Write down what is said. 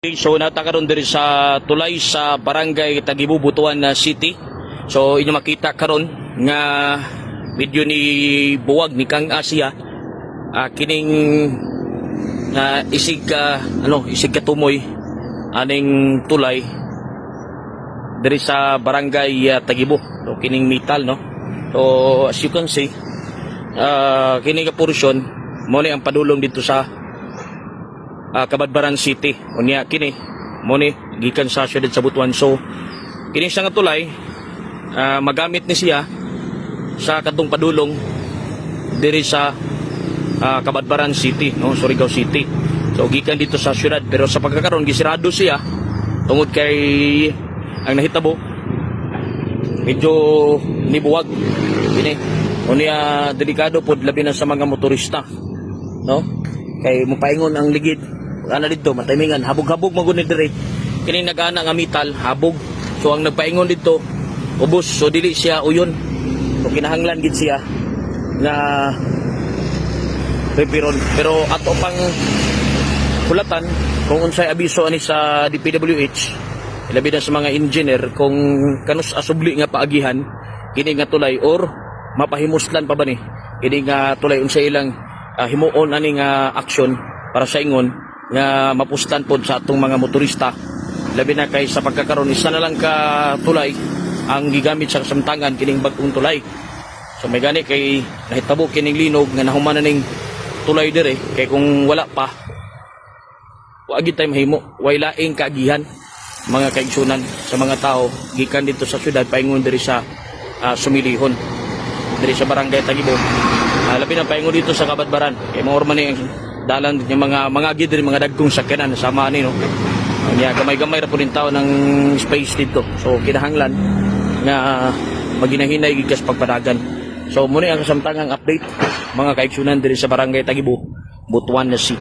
So natakaroon diri sa tulay sa barangay Tagibu Butuan na City. So inyo makita karon nga video ni Buwag ni Kang Asia ah, kining na isig ka ano isig ka tumoy aning tulay diri sa barangay ah, Tagibu. So kining metal no. So as you can see ah, kining ka portion mo ni ang padulong dito sa uh, Kabadbaran City. Unya kini mo ni gikan sa syudad sa Butuan. So kini siya nga tulay ah, magamit ni siya sa katong padulong diri sa ah, Kabadbaran City, no, Surigao City. So gikan dito sa syudad pero sa pagkakaroon gisirado siya tungod kay ang nahitabo medyo nibuwag ini unya delikado pod labi na sa mga motorista no kay mupaingon ang ligid. Ana dito matimingan. Habog-habog magunit dire kini nagana nga metal habog. So ang nagpaingon dito ubos. So dili siya uyon. So kinahanglan gid siya nga repiron pero ato pang kulatan kung unsay abiso ani sa DPWH ilabi na sa mga engineer kung kanus asubli nga paagihan kini nga tulay or mapahimuslan pa ba ni? Kini nga tulay unsay ilang ah, himuon ani nga aksyon para sa ingon nga mapustan pod sa atong mga motorista. Labi na kay sa pagkakaroon isa na lang ka tulay ang gigamit sa kasamtangan kining bagong tulay. So may gani kay nahitabo kining linog nga nahuman na ning tulay dire kay kung wala pa wagi tayo mahimo. Way laing kaagihan mga kaigsunan sa mga tao gikan dito sa syudad paingon diri sa ah, sumilihon. Diri sa barangay Tagibo labi na paingon dito sa Kabadbaran kay mo man ni ang dalan yung mga mga gid diri mga dagkong sakyanan sama ni no Kanya gamay-gamay ra po rin tao ng space dito. So kinahanglan nga maginahinay gigas pagpadagan. So muna ang kasamtangang update mga kaigsunan diri sa barangay Tagibo, Butuan na City.